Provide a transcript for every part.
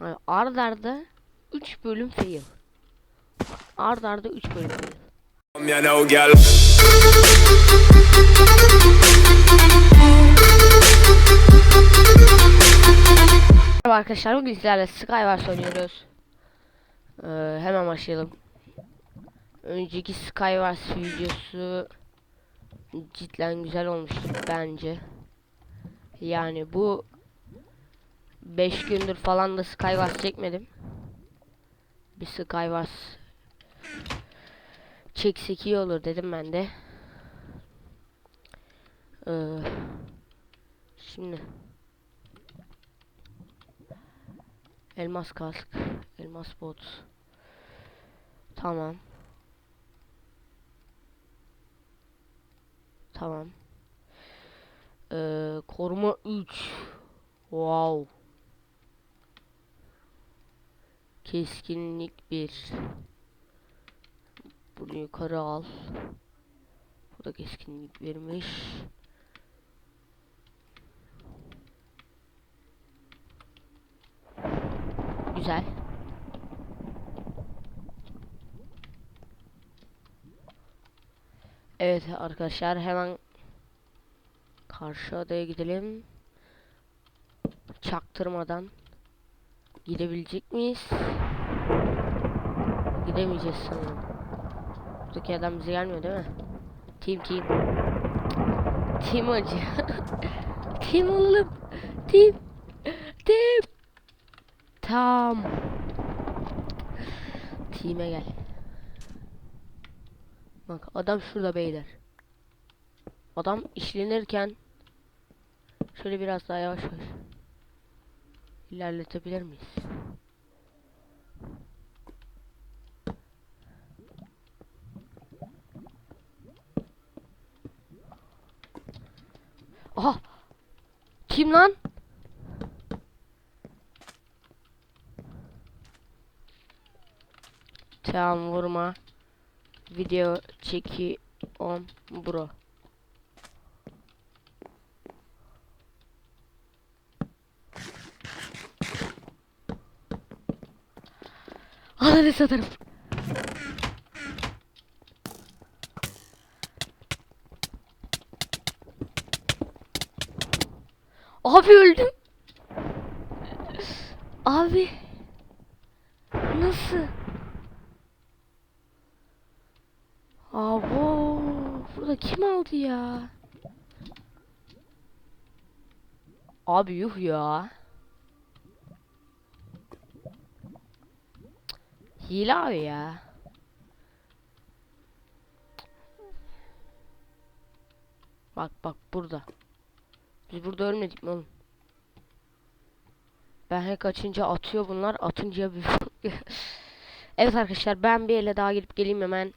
Ard arda 3 bölüm fail. Ard arda 3 bölüm fail. Merhaba arkadaşlar bugün sizlerle Skywars oynuyoruz. Ee, hemen başlayalım. Önceki Skywars videosu cidden güzel olmuştu bence. Yani bu 5 gündür falan da Skywars çekmedim. Bir Skywars çeksek iyi olur dedim ben de. Ee, şimdi Elmas kask, elmas bot. Tamam. Tamam. Ee, koruma 3. Wow. Keskinlik 1. Bunu yukarı al. Bu da keskinlik vermiş. Güzel. Evet arkadaşlar hemen karşı adaya gidelim. Çaktırmadan gidebilecek miyiz? Gidemeyeceğiz sanırım. Buradaki adam bize gelmiyor değil mi? Team team. Team acı. team oğlum. Team. Team. Tam. Team'e gel. Bak adam şurada beyler. Adam işlenirken şöyle biraz daha yavaş yavaş ilerletebilir miyiz? Kim lan? Tamam vurma. Video çeki on bro. Ananı satarım. Abi öldüm. Abi. Nasıl? Abo, burada kim aldı ya? Abi yuh ya. Hile abi ya. Bak bak burada. Biz burada ölmedik mi oğlum? Ben hack açınca atıyor bunlar. Atınca bir... evet arkadaşlar ben bir ele daha girip geleyim hemen.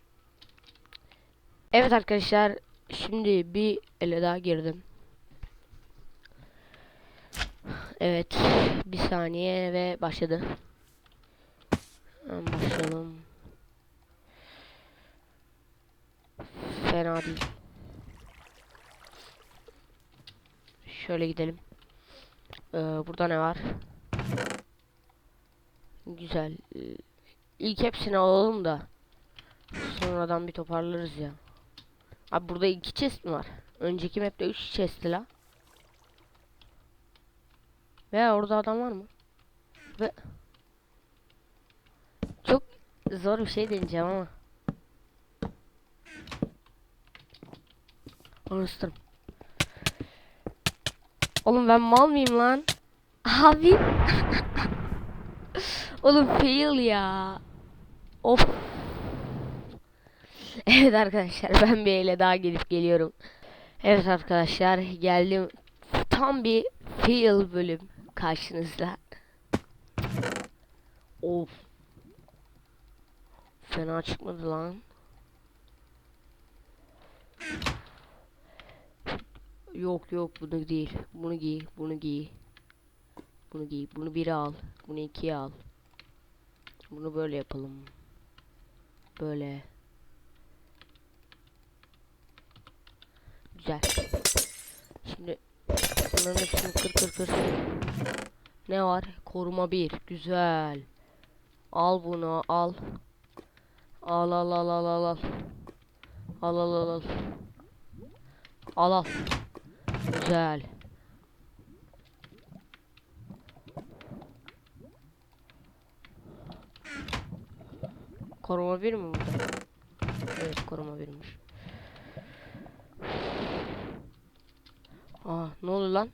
Evet arkadaşlar şimdi bir ele daha girdim. Evet bir saniye ve başladı. Başlayalım. Fena değil. Şöyle gidelim. Ee, burada ne var? Güzel. Ee, İlk hepsini alalım da sonradan bir toparlarız ya. Abi burada iki chest mi var? Önceki map'te üç chest'ti la. Veya orada adam var mı? Ve çok zor bir şey deneyeceğim ama. Anıştırım. Oğlum ben mal mıyım lan? Abi. Oğlum fail ya. Of. Evet arkadaşlar ben bir ele daha gelip geliyorum. Evet arkadaşlar geldim. Tam bir fail bölüm karşınızda. Of. Fena çıkmadı lan. Yok yok bunu değil. Bunu giy, bunu giy. Bunu giy, bunu biri al. Bunu ikiye al. Bunu böyle yapalım. Böyle. Güzel. Şimdi bunların hepsini kır kır kır. Ne var? Koruma 1. Güzel. Al bunu. Al al al al al al. Al al al al. Al al. Güzel. Koruma bir mi burada? Evet koruma birmiş. Aa ne oldu lan?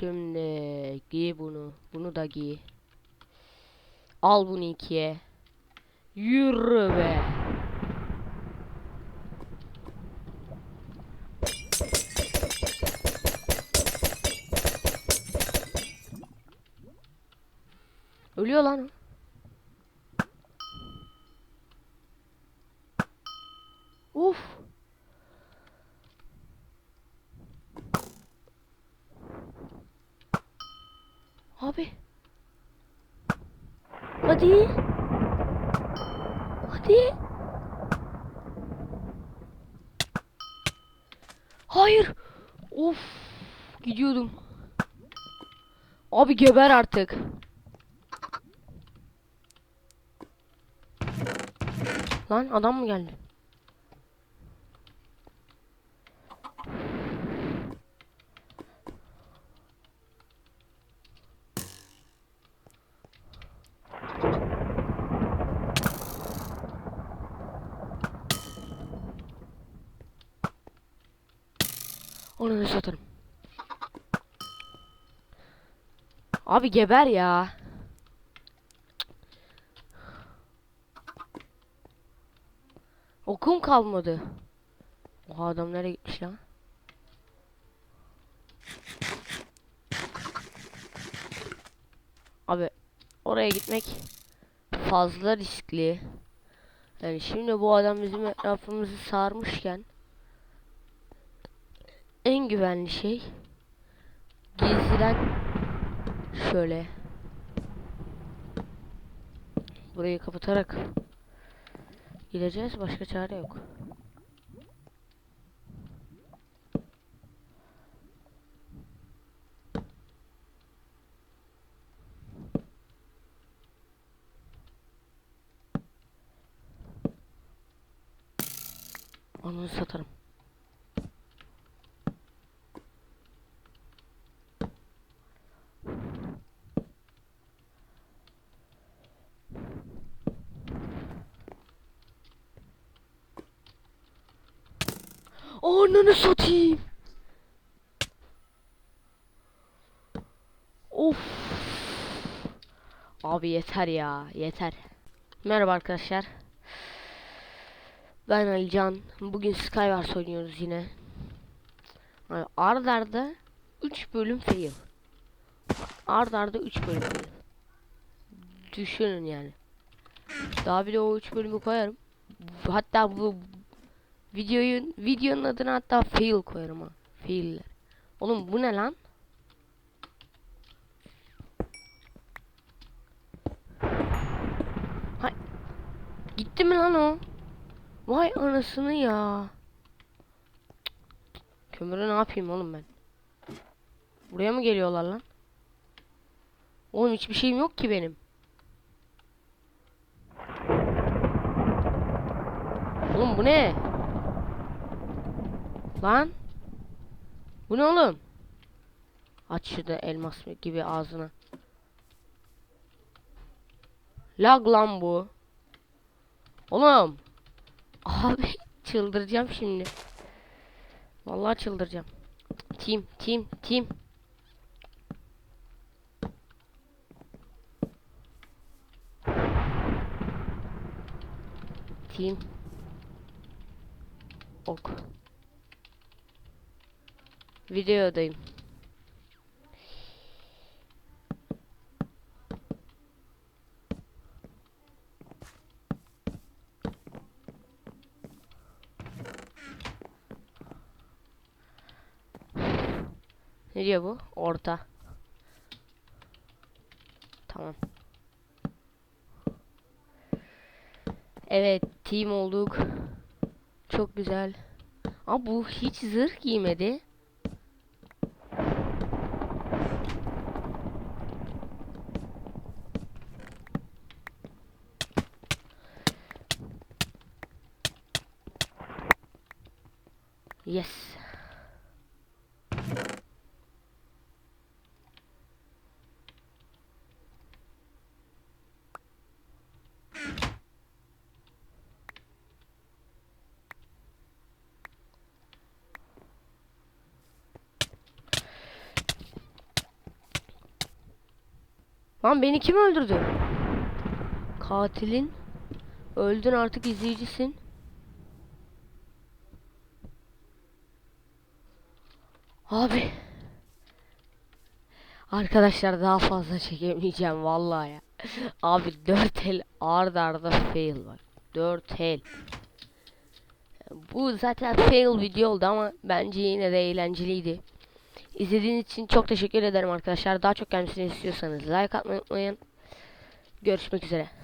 Şimdi giy bunu. Bunu da giy. Al bunu ikiye. Yürü be. Ölüyor lan. Uf. Abi. Hadi. Hadi. Hayır. Of. Gidiyordum. Abi geber artık. Lan adam mı geldi? Onu ne satarım? Abi geber ya. Okum kalmadı. Oha adam nereye gitmiş lan? Abi oraya gitmek fazla riskli. Yani şimdi bu adam bizim etrafımızı sarmışken en güvenli şey gizliden şöyle burayı kapatarak gideceğiz başka çare yok. Onu satarım. Ananı satayım. Of. Abi yeter ya, yeter. Merhaba arkadaşlar. Ben Alican. Bugün Skywars oynuyoruz yine. Yani ard arda 3 bölüm fail. Ard arda 3 bölüm fail. Düşünün yani. Daha bir de o 3 bölümü koyarım. Hatta bu videoyu videonun adını hatta fail koyarım ha. Failler. Oğlum bu ne lan? Hay. Gitti mi lan o? Vay anasını ya. Kömürü ne yapayım oğlum ben? Buraya mı geliyorlar lan? Oğlum hiçbir şeyim yok ki benim. Oğlum bu ne? Lan? Bu ne oğlum? Aç şurada elmas gibi ağzına. Lag lan bu. Oğlum. Abi çıldıracağım şimdi. Vallahi çıldıracağım. Team, team, team. Team. Ok. Videodayım. Ne diyor bu? Orta. Tamam. Evet, team olduk. Çok güzel. Ama bu hiç zırh giymedi. Yes. Lan beni kim öldürdü? Katilin. Öldün artık izleyicisin. Abi. Arkadaşlar daha fazla çekemeyeceğim vallahi ya. Abi 4 el ard arda fail var. 4 el. Bu zaten fail video oldu ama bence yine de eğlenceliydi. İzlediğiniz için çok teşekkür ederim arkadaşlar. Daha çok gelmesini istiyorsanız like atmayı unutmayın. Görüşmek üzere.